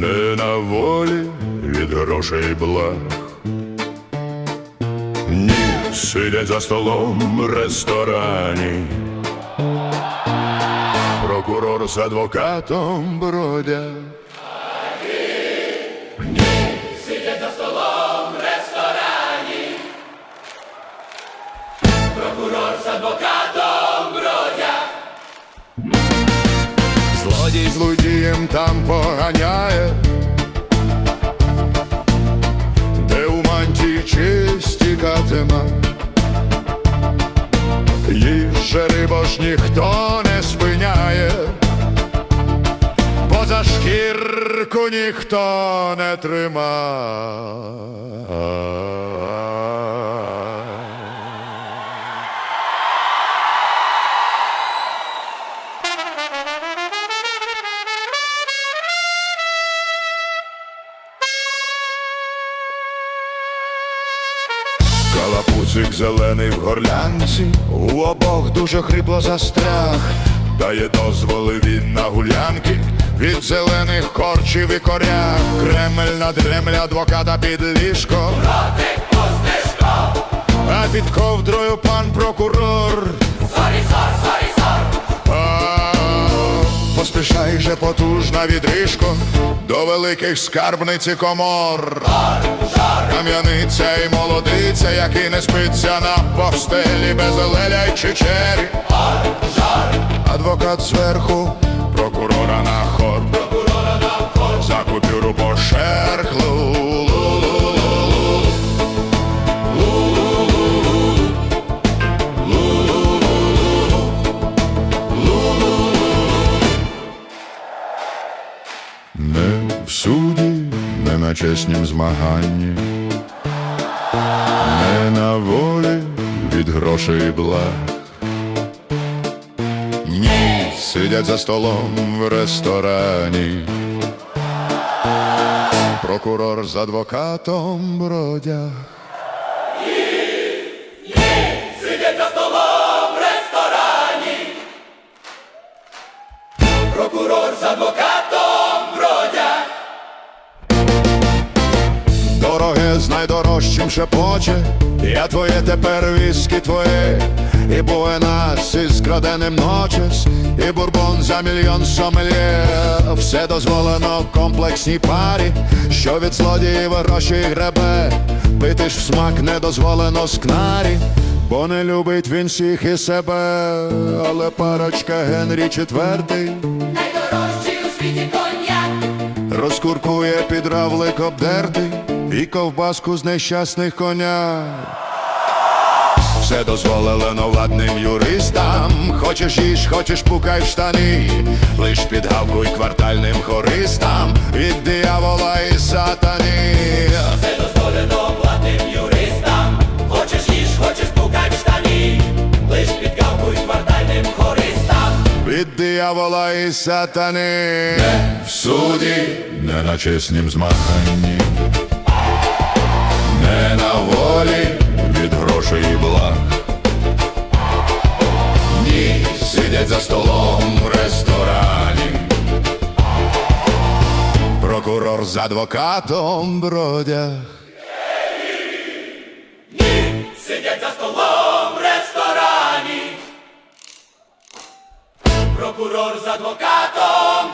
не на волі від грошей благ. Ні, сидять за столом ресторані. Прокурор з адвокатом бродять. Злодієм там поганяє, де у мантії чисті катима. Їх же рибо ж ніхто не спиняє, поза шкірку ніхто не тримає. Калапуцик зелений в горлянці, у обох дуже хрипло застряг, дає дозволи він на гулянки, від зелених корчів і коряг, Кремль на дремль адвоката під ліжко. А під ковдрою пан прокурор. А, Поспішай же потужна відрижко до великих скарбниці комор. Кам'яниця і молодиця, який не спиться на постелі без леля й чечері. Адвокат зверху, прокурора на хор. За купюру по на чеснім змаганні, не на волі від грошей благ. Ні, сидять за столом в ресторані. Прокурор з адвокатом бродяг. Прокурор з адвокатом З найдорожчим шепоче, я твоє тепер віскі твоє, і буенас із краденим ночес, і бурбон за мільйон сомельє. Все дозволено в комплексній парі, що від злодіїв гроші гребе. Пити ж в смак не дозволено з кнарі, бо не любить він всіх і себе, але парочка Генрі четвертий Найдорожчий у світі коньяк. Розкуркує під равлик обдертий і ковбаску з нещасних коня. Все дозволено владним юристам. Хочеш їж, хочеш пукай в штани, лиш підгавкуй квартальним хористам від диявола і сатани. Це дозволено владним юристам. Хочеш їж, хочеш пукай в штані. Лиш підгавкуй квартальним хористам. від диявола і сатани. Не в суді, не на чеснім змаганні, не на волі від грошей благ. Ні, сидять за столом в ресторані. Прокурор з адвокатом бродяг. Сидять за столом в ресторані. Прокурор з адвокатом